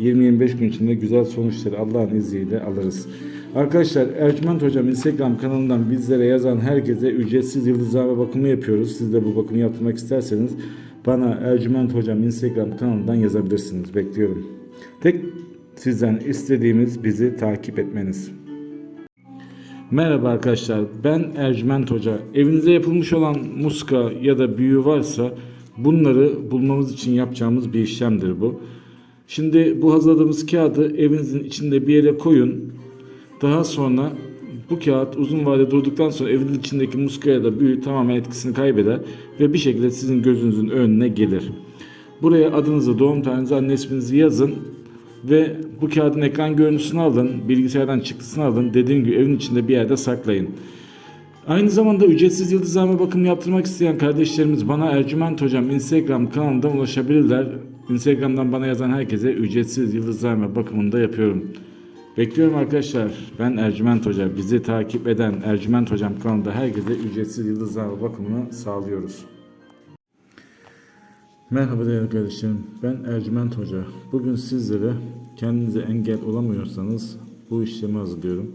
20-25 gün içinde güzel sonuçları Allah'ın izniyle alırız. Arkadaşlar Ercüment Hocam Instagram kanalından bizlere yazan herkese ücretsiz yıldızlama bakımı yapıyoruz. Siz de bu bakımı yaptırmak isterseniz bana Ercüment Hocam Instagram kanalından yazabilirsiniz. Bekliyorum. Tek sizden istediğimiz bizi takip etmeniz. Merhaba arkadaşlar ben Ercüment Hoca. Evinize yapılmış olan muska ya da büyü varsa bunları bulmamız için yapacağımız bir işlemdir bu. Şimdi bu hazırladığımız kağıdı evinizin içinde bir yere koyun. Daha sonra bu kağıt uzun vade durduktan sonra evin içindeki muska ya da büyü tamamen etkisini kaybeder ve bir şekilde sizin gözünüzün önüne gelir. Buraya adınızı, doğum tarihinizi, anne isminizi yazın ve bu kağıdın ekran görüntüsünü alın, bilgisayardan çıktısını alın. Dediğim gibi evin içinde bir yerde saklayın. Aynı zamanda ücretsiz yıldızlama bakımı yaptırmak isteyen kardeşlerimiz bana Ercüment Hocam Instagram kanalından ulaşabilirler. Instagram'dan bana yazan herkese ücretsiz yıldızlama bakımını da yapıyorum. Bekliyorum arkadaşlar. Ben Ercüment Hoca. Bizi takip eden Ercüment Hocam kanalında herkese ücretsiz yıldızlama bakımını sağlıyoruz. Merhaba değerli kardeşlerim. Ben Ercüment Hoca. Bugün sizlere kendinize engel olamıyorsanız bu işlemi hazırlıyorum.